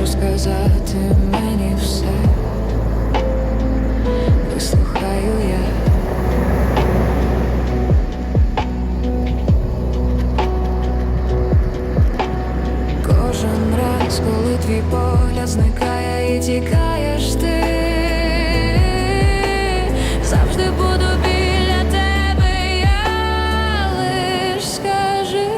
розказати мені все, вислухаю я. Кожен раз, коли твій погляд зникає і тікаєш ти, завжди буду біля тебе, лиш скажи.